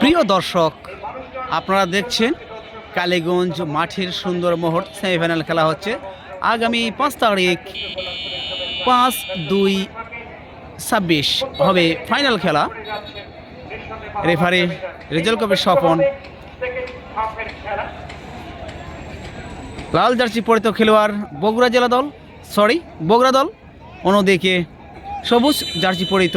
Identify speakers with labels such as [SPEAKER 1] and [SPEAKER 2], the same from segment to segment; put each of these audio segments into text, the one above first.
[SPEAKER 1] প্রিয় দর্শক, আপনারা দেখছেন কালীগঞ্জ মাঠের সুন্দর মুহূর্ত সেমিফাইনাল খেলা হচ্ছে। আগামী পাঁচ তারিখ পাঁচ দুই ছাব্বিশ হবে ফাইনাল খেলা। রেফারি রেজাল কবির স্বপন। লাল জার্সি পরিত খেলোয়াড় বগুড়া জেলা দল সরি বগুড়া দল। অন্যদিকে সবুজ জার্সি পরিত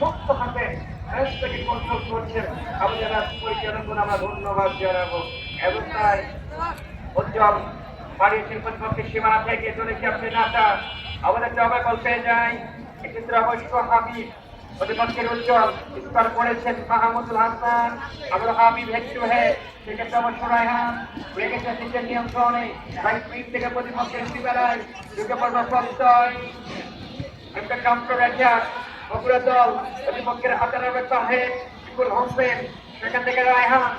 [SPEAKER 2] সত্য হাতে ম্যাচটাকে কন্ট্রোল করছেন। আমাদের ম্যাচ পরিচালক আমরা ধন্যবাদ জানাব এবং তাই উজ্জ্বল বাড়িয়েছেন প্রতিপক্ষের সীমানা থেকে চলেছে আপনি নাটা আমাদের জবা পেয়ে যায় এক্ষেত্রে অবশ্য হাবিব প্রতিপক্ষের উজ্জ্বল স্কোর করেছেন মাহমুদুল হাসান আমরা হাবিব হেড টু হেড। সেক্ষেত্রে অবশ্য রায়হান রেখেছে নিজের নিয়ন্ত্রণে। রাইট উইং থেকে প্রতিপক্ষের সীমানায় ঢুকে পড়বে প্রত্যয় একটা কাউন্টার অ্যাটাক বগুড়া দল প্রতিপক্ষের আতারের ব্যাপারে বিপুল হোসেন সেখান থেকে রায়হান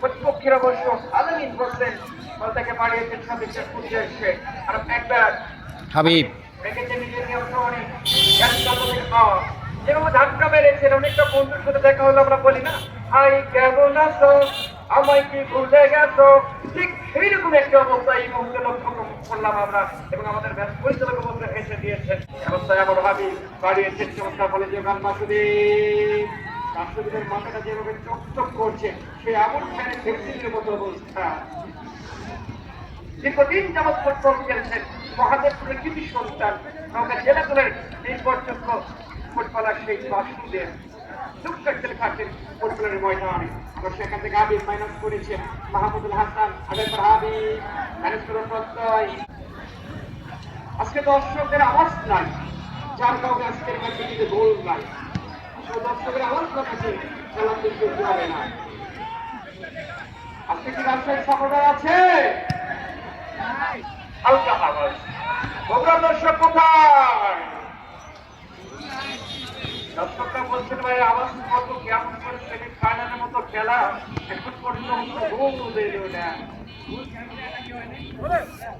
[SPEAKER 2] প্রতিপক্ষের অবশ্য আলামিন হোসেন বলটাকে বাড়িয়েছেন সদস্যের খুঁজে এসছে আর একবার
[SPEAKER 1] হাবিব।
[SPEAKER 2] রেখেছে নিজের নিয়ন্ত্রণে যেভাবে ধাক্কা মেরেছেন অনেকটা বন্ধুর সাথে দেখা হলো আমরা বলি না হাই কেমন আছো? আমায় কি ভুলে গেছো? ঠিক সেইরকম একটা অবস্থা এই মুহূর্তে লক্ষ্য করলাম আমরা এবং আমাদের ব্যাস পরিচালক অবস্থা হেসে দিয়েছেন। অবস্থায় আমার ভাবি বাড়িয়েছেন চমৎকার বলে যে গান মাসুদ্দিনের মাথাটা যেভাবে চকচক করছে, সে এমন ফ্যানে ফেক্সিলের মতো অবস্থা। দীর্ঘদিন যাবৎ ফুটবল খেলছেন মহাদেবপুরের কৃতি সন্তান নৌকা জেলা দলের নির্ভরযোগ্য ফুটবলার সেই বাসুদেব। দুঃখের খাটের ফুটবলের ময়দানে। আবার সেখান থেকে হাবিব মাইনাস করেছেন মাহমুদুল হাসান আগের পর হাবিব ম্যানেজ প্রত্যয়। আজকে দর্শকদের আওয়াজ নাই, যার কাউকে আজকের ম্যাচে দিতে গোল নাই। দর্শকের আওয়াজ না থাকে খেলা কিন্তু হবে না। আজকে কি রাজশাহী সকলের আছে? হালকা আওয়াজ। বগুড়া দর্শক কোথায় দর্শকরা বলছেন ভাই আওয়াজ কত কেমন করে সেমি ফাইনালের মতো খেলা এখন পর্যন্ত গোল দিল না।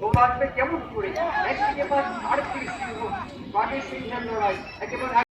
[SPEAKER 2] গোল আসবে কেমন করে? এক থেকে পাঁচ আরেকটি বাকি সিংহের